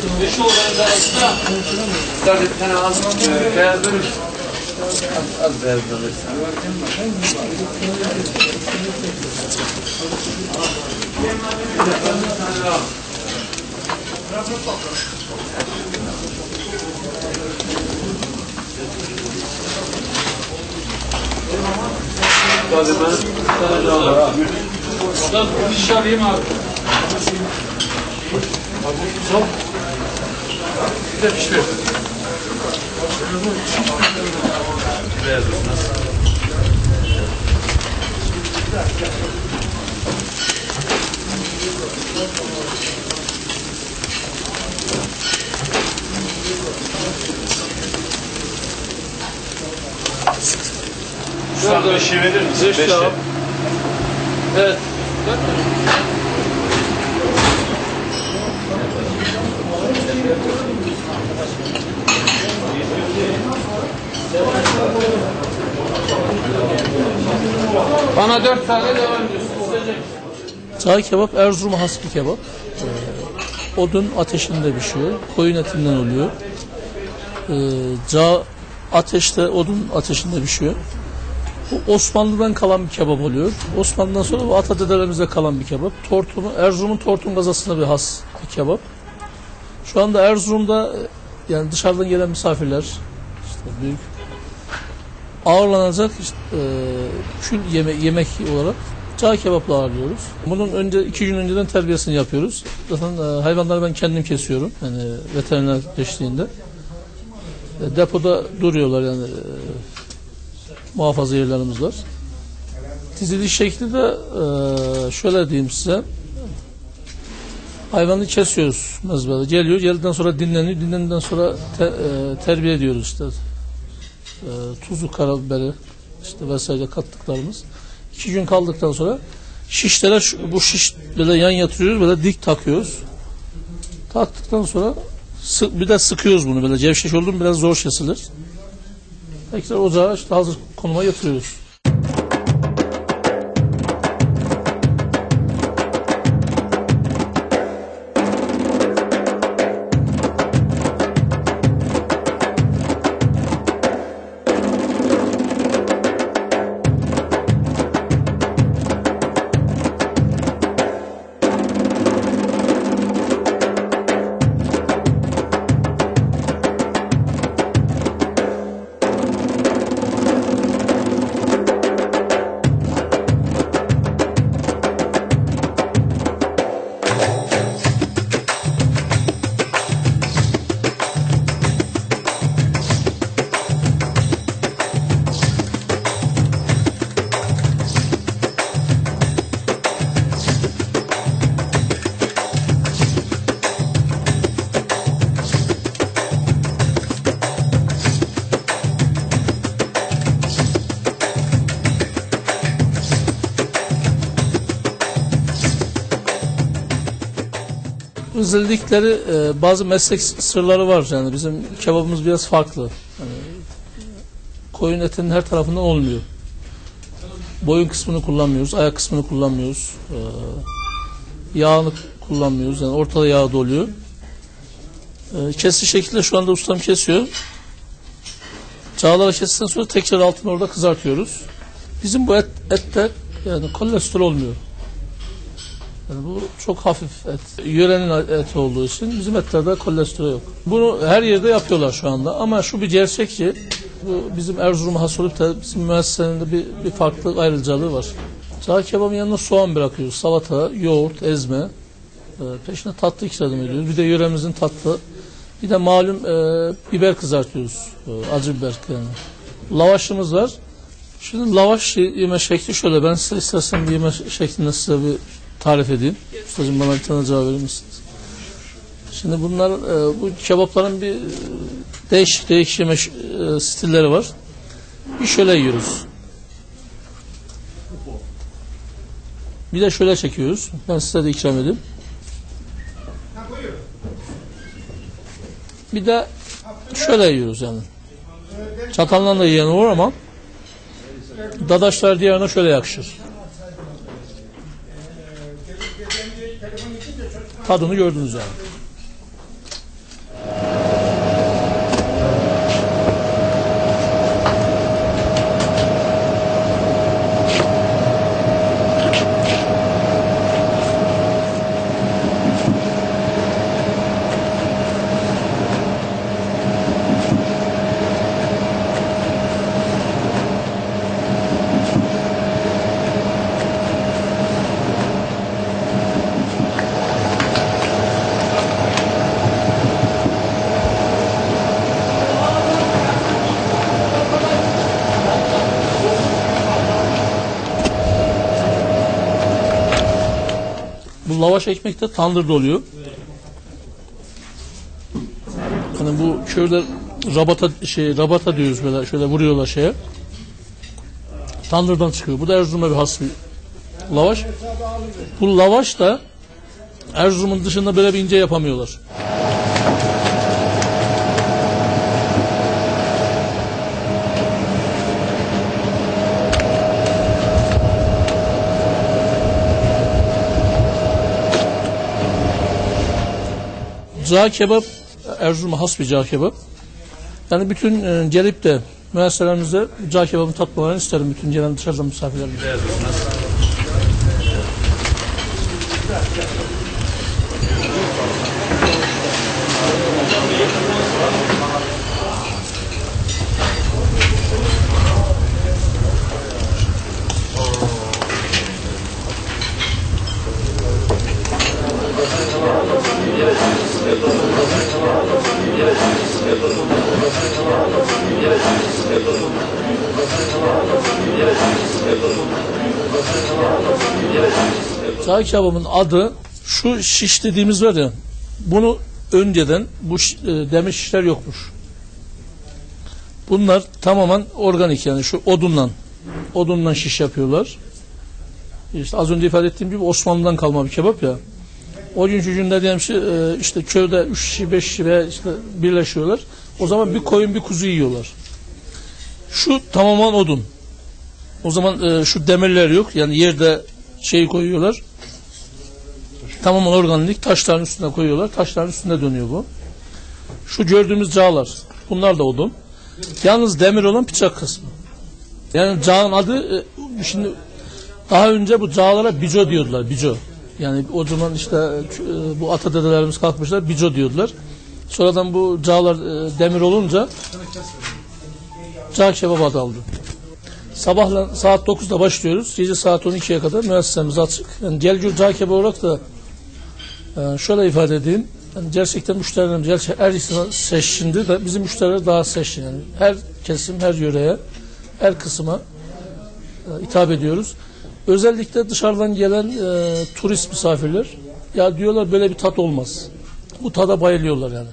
Beş olan da ekstra. Tabii bir tane az e, beyaz bölüm. Az, az beyaz bölüm. Tabii ben tane daha var. ha. Ulan bir şiş alayım abi. Son. Bir de pişmiş. Beyaz. Şurada beşi verir misin? Beş Beşi. daha. Bana dört tane devam ediyorsun. Cağ kebap Erzurum'a has bir kebap. Ee, odun ateşinde pişiyor. Koyun etinden oluyor. Ee, cağ ateşte, odun ateşinde pişiyor. Bu Osmanlı'dan kalan bir kebap oluyor. Osmanlı'dan sonra bu atadedelerimize kalan bir kebap. Tortum, Erzurum'un Tortum gazasına bir has bir kebap. Şu anda Erzurum'da e, yani dışarıdan gelen misafirler işte büyük ağırlanacak işte, e, kül yeme yemek olarak cağ kebapla ağırlıyoruz. Bunun önce iki gün önceden terbiyesini yapıyoruz. Zaten e, hayvanları ben kendim kesiyorum. Yani veteriner eşliğinde. E, depoda duruyorlar yani e, muhafaza yerlerimiz var. Diziliş şekli de e, şöyle diyeyim size. Hayvanı kesiyoruz mezbada. Geliyor, geldikten sonra dinleniyor. Dinlendikten sonra te- e, terbiye ediyoruz işte. E, tuzu, karabiberi işte vesaire kattıklarımız. İki gün kaldıktan sonra şişlere şu- bu şiş böyle yan yatırıyoruz böyle dik takıyoruz. Taktıktan sonra sı- bir de sıkıyoruz bunu böyle gevşek oldu biraz zor kesilir. Tekrar ocağa işte hazır konuma yatırıyoruz. Özellikleri e, bazı meslek sırları var yani bizim kebabımız biraz farklı. Yani, koyun etinin her tarafından olmuyor. Boyun kısmını kullanmıyoruz, ayak kısmını kullanmıyoruz. E, yağını kullanmıyoruz yani ortada yağ doluyor. E, kesici şekilde şu anda ustam kesiyor. Çağları kestikten sonra tekrar altını orada kızartıyoruz. Bizim bu et, ette yani kolesterol olmuyor. Yani bu çok hafif et. Yörenin eti olduğu için bizim etlerde kolesterol yok. Bunu her yerde yapıyorlar şu anda ama şu bir gerçek ki bu bizim Erzurum'a has olup da bizim müessesenin bir, bir farklı ayrıcalığı var. Cağ kebabın yanına soğan bırakıyoruz. Salata, yoğurt, ezme. Ee, peşine tatlı ikram ediyoruz. Bir de yöremizin tatlı. Bir de malum e, biber kızartıyoruz. E, acı biber yani. Lavaşımız var. Şimdi lavaş yeme şekli şöyle. Ben size istersen yeme şeklinde size bir tarif edeyim. Ustacığım bana bir tane cevap verir misiniz? Şimdi bunlar e, bu kebapların bir e, değişik değişik e, stilleri var. Bir şöyle yiyoruz. Bir de şöyle çekiyoruz. Ben size de ikram edeyim. Bir de şöyle yiyoruz yani. Çatalla da yiyen olur ama dadaşlar diğerine şöyle yakışır. Tadını gördünüz yani. Lavaş ekmek de tandırda oluyor. Hani bu köyde rabata şey rabata diyoruz böyle şöyle vuruyorlar şeye. Tandırdan çıkıyor. Bu da Erzurum'a bir has bir lavaş. Bu lavaş da Erzurum'un dışında böyle bir ince yapamıyorlar. Cağ kebap Erzurum'a has bir cağ kebap. Yani bütün e, gelip de müesselerimizde cağ kebabını tatmalarını isterim bütün gelen dışarıdan misafirlerimiz. Cağ kebabının adı şu şiş dediğimiz var ya bunu önceden bu e, demir şişler yokmuş. Bunlar tamamen organik yani şu odundan odundan şiş yapıyorlar. İşte az önce ifade ettiğim gibi Osmanlı'dan kalma bir kebap ya. O gün günde diyelim ki e, işte köyde 3 kişi 5 kişi veya işte birleşiyorlar. O zaman bir koyun bir kuzu yiyorlar. Şu tamamen odun. O zaman e, şu demirler yok. Yani yerde şey koyuyorlar. Tamamen organik taşların üstüne koyuyorlar. Taşların üstünde dönüyor bu. Şu gördüğümüz cağlar. Bunlar da odun. Yalnız demir olan bıçak kısmı. Yani cağın adı e, şimdi daha önce bu cağlara bico diyordular. Bico. Yani o zaman işte e, bu ata dedelerimiz kalkmışlar bico diyordular. Sonradan bu cağlar e, demir olunca cağ kebap adı aldı. Sabahla saat 9'da başlıyoruz. Gece saat 12'ye kadar müessesemiz açık. Yani Gelgür Cağ Kebabı olarak da e, şöyle ifade edeyim. Yani gerçekten müşterilerimiz her insan seçkindi de bizim müşteriler daha seçkin. Yani her kesim, her yöreye, her kısma hitap ediyoruz. Özellikle dışarıdan gelen e, turist misafirler ya diyorlar böyle bir tat olmaz. Bu tada bayılıyorlar yani.